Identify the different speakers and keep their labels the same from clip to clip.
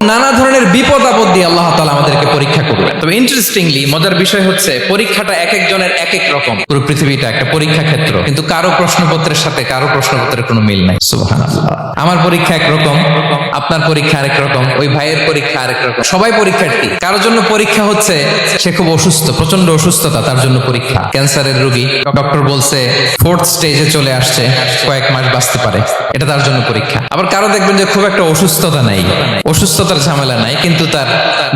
Speaker 1: নানা ধরনের বিপদ আপদ দিয়ে আল্লাহ তালা আমাদেরকে পরীক্ষা করবে তবে ইন্টারেস্টিংলি মজার বিষয় হচ্ছে, পরীক্ষাটা এক একজনের এক এক রকম। পুরো পৃথিবীটা একটা পরীক্ষা ক্ষেত্র, কিন্তু কারও প্রশ্নপত্রের সাথে কারও প্রশ্নপত্রের কোনো মিল নাই। সুবহানাল্লাহ। আমার পরীক্ষা একরকম, আপনার পরীক্ষা আরেক রকম, ওই ভাইয়ের পরীক্ষা আরেক রকম। সবাই পরীক্ষার্থী। কারোর জন্য পরীক্ষা হচ্ছে, সে খুব অসুস্থ প্রচণ্ড অসুস্থতা, তার জন্য পরীক্ষা। ক্যান্সারের রোগী, ডক্টর বলছে ফোর্থ স্টেজে চলে আসছে, কয়েক মাস বাঁচতে পারে। এটা তার জন্য পরীক্ষা। আবার কারও দেখবেন যে খুব একটা অসুস্থতা নাই। অসুস্থতার ঝামেলা নাই, কিন্তু তার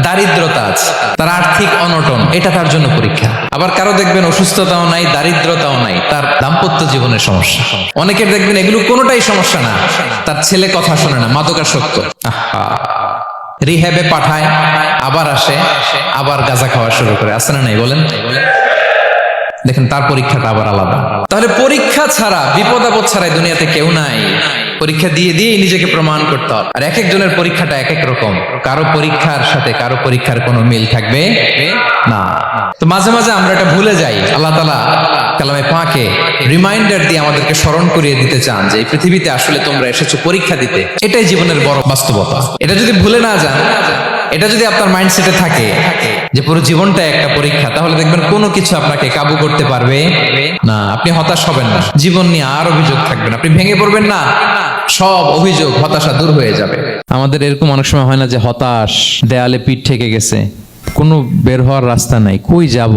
Speaker 1: দারিদ্রতা আছে, তার আর্থিক অনটন, এটা তার জন্য পরীক্ষা। আবার কারও দেখবেন অসুস্থতাও নাই, দারিদ্রতাও নাই, তার দাম্পত্য জীবনের সমস্যা। অনেকের দেখবেন এগুলো কোনোটাই সমস্যা না। তার ছেলে কথা শোনে না মাদকাসক্ত আহা। রিহ্যাবে পাঠায়, আবার আসে, আবার গাঁজা খাওয়া শুরু করে। আসে না নাই বলেন? দেখেন, তার পরীক্ষাটা আবার আলাদা। তাহলে পরীক্ষা ছাড়া, বিপদ আপদ ছাড়াই দুনিয়াতে কেউ নাই। পরীক্ষা দিয়ে দিয়ে নিজেকে প্রমাণ করতে হবে। আর এক একজনের পরীক্ষাটা এক এক রকম। কারও পরীক্ষার সাথে কারও পরীক্ষার কোনো মিল থাকবে না। তো মাঝে মাঝে আমরা এটা ভুলে যাই। আল্লাহ তালা কালামে পাকে রিমাইন্ডার দিয়ে আমাদেরকে স্মরণ করিয়ে দিতে চান যে এই পৃথিবীতে আসলে তোমরা এসেছ পরীক্ষা দিতে। এটাই জীবনের বড় বাস্তবতা। এটা যদি ভুলে না যান, এটা যদি আপনার মাইন্ডসেটে থাকে যে পুরো জীবনটা একটা পরীক্ষা, তাহলে দেখবেন কোনো কিছু আপনাকে কাবু করতে পারবে না। আপনি হতাশ হবেন না। জীবন নিয়ে আর অভিযোগ থাকবেন আপনি ভেঙে পড়বেন না। সব অভিযোগ, হতাশা দূর হয়ে যাবে। আমাদের এরকম অনেক সময় হয় না যে হতাশ, দেয়ালে পিঠ ঠেকে গেছে, কোনো বের হওয়ার রাস্তা নাই, কই যাব?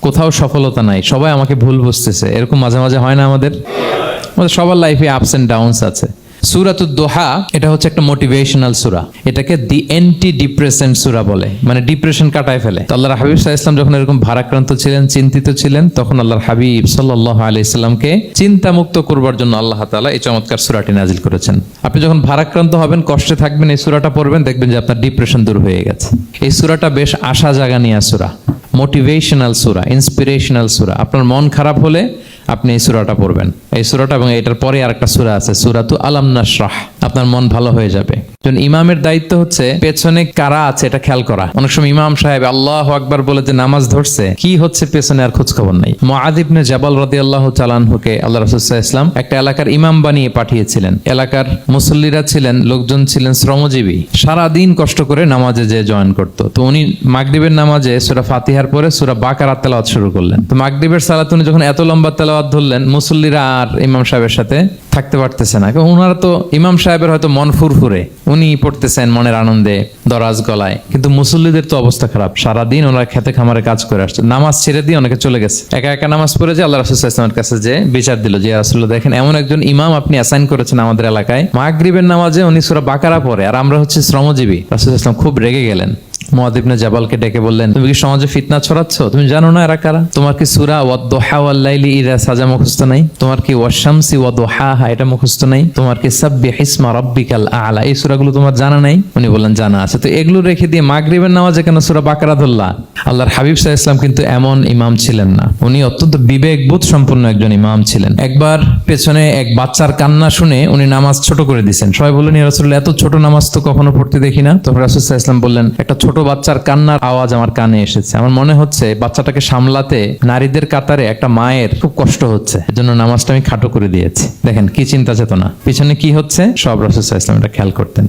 Speaker 1: কোথাও সফলতা নাই, সবাই আমাকে ভুল বুঝতেছে। এরকম মাঝে মাঝে হয় না আমাদের? আমাদের সবার লাইফে আপস অ্যান্ড ডাউনস আছে। সুরাতুদ দোহা, এটা হচ্ছে একটা মোটিভেশনাল সুরা। এটাকে দি এন্টি ডিপ্রেশন সুরা বলে। মানে ডিপ্রেশন কাটায় ফেলে। তো আল্লাহর হাবিব সাহা ইসলাম যখন এরকম ভারাক্রান্ত ছিলেন, চিন্তিত ছিলেন, তখন আল্লাহর হাবিব সাল্লাহ আলি ইসলামকে চিন্তামুক্ত করবার জন্য আল্লাহ তালা এই চমৎকার সুরাটি নাজিল করেছেন। আপনি যখন ভারাক্রান্ত হবেন, কষ্টে থাকবেন, এই সুরাটা পড়বেন, দেখবেন যে আপনার ডিপ্রেশন দূর হয়ে গেছে। এই সুরাটা বেশ আশা জাগানিয়া সুরা। মোটিভেশনাল সুরা ইন্সপিরেশনাল সুরা। আপনার মন খারাপ হলে আপনি এই সুরাটা পড়বেন। এই সুরাটা এবং এটার পরে আরেকটা সুরা আছে, সুরাতু আলাম নাসরাহ আপনার মন ভালো হয়ে যাবে। যেমন ইমামের দায়িত্ব হচ্ছে পেছনে কারা আছে এটা খেয়াল করা। অনেক সময় ইমাম সাহেব আল্লাহ আকবার বলে যে নামাজ ধরছে, কি হচ্ছে পেছনে আর খোঁজ খবর নাই মহাদিবনে জাবাল রদি আল্লাহ চালানহুকে আল্লাহ রসুল্লাহ ইসলাম একটা এলাকার ইমাম বানিয়ে পাঠিয়েছিলেন। এলাকার মুসল্লিরা ছিলেন, লোকজন ছিলেন শ্রমজীবী। সারা দিন কষ্ট করে নামাজে যে জয়েন করতো। তো উনি মাগরিবের নামাজে সুরা ফাতিহার পরে সুরা বাকার তেলাওয়াত শুরু করলেন। তো মাগরিবের সালাত উনি যখন এত লম্বা তেলাওয়াত ধরলেন, মুসল্লিরা আর ইমাম সাহেবের সাথে থাকতে পারতেছে না। ওনারা তো ইমাম সাহেবের হয়তো মন ফুরফুরে। উনি পড়তেছেন মনের আনন্দে, দরাজ গলায়। কিন্তু মুসল্লিদের তো অবস্থা খারাপ। সারাদিন ওনারা খেতে খামারে কাজ করে আসছে। নামাজ ছেড়ে দিয়ে অনেকে চলে গেছে। একা একা নামাজ পড়ে যে আল্লাহ রাসুল ইসলামের কাছে যে বিচার দিল, যে রাসুল্লাহ দেখেন এমন একজন ইমাম আপনি অ্যাসাইন করেছেন আমাদের এলাকায়। মাগরিবের নামাজে উনি সুরা বাকারা পড়ে। আর আমরা হচ্ছে শ্রমজীবী। রাসুল ইসলাম খুব রেগে গেলেন। মহাদিবনে জাবালকে ডেকে বললেন, তুমি কি সমাজে ফিতনা ছড়াচ্ছ? তুমি জানো না এরা কারা? তোমার কি সুরা ওয়াল্লাইলি ইরা সাজা মুখস্থ নাই? তোমার কি ওয়াশামসি এটা মুখস্থ নাই? তোমার কি সাব্বি হিসমা রব্বিকাল আলা? এই সূরাগুলো তোমার জানা নাই? উনি বললেন, জানা আছে। তো এগুলো রেখে দিয়ে মাগরিবের নামাজে কেন সূরা বাকারা ধরলা? আল্লাহর হাবিব আলাইহি ইসলাম কিন্তু এমন ইমাম ছিলেন না। উনি অত্যন্ত বিবেকবোধ সম্পন্ন একজন ইমাম ছিলেন। একবার পেছনে এক বাচ্চার কান্না শুনে উনি নামাজ ছোট করে দিয়েছেন সবাই বললেন, ইয়া এত ছোট নামাজ তো কখনো পড়তে দেখি না? তখন রাসূল ইসলাম বললেন, একটা ছোট বাচ্চার কান্নার আওয়াজ আমার কানে এসেছে। আমার মনে হচ্ছে বাচ্চাটাকে সামলাতে নারীদের কাতারে একটা মায়ের খুব কষ্ট হচ্ছে। এজন্য নামাজটা আমি খাটো করে দিয়েছি। দেখেন, কি চিন্তা চেতনা। পিছনে কি হচ্ছে? সব রসদ ইসলাম এটা খেয়াল করতেন।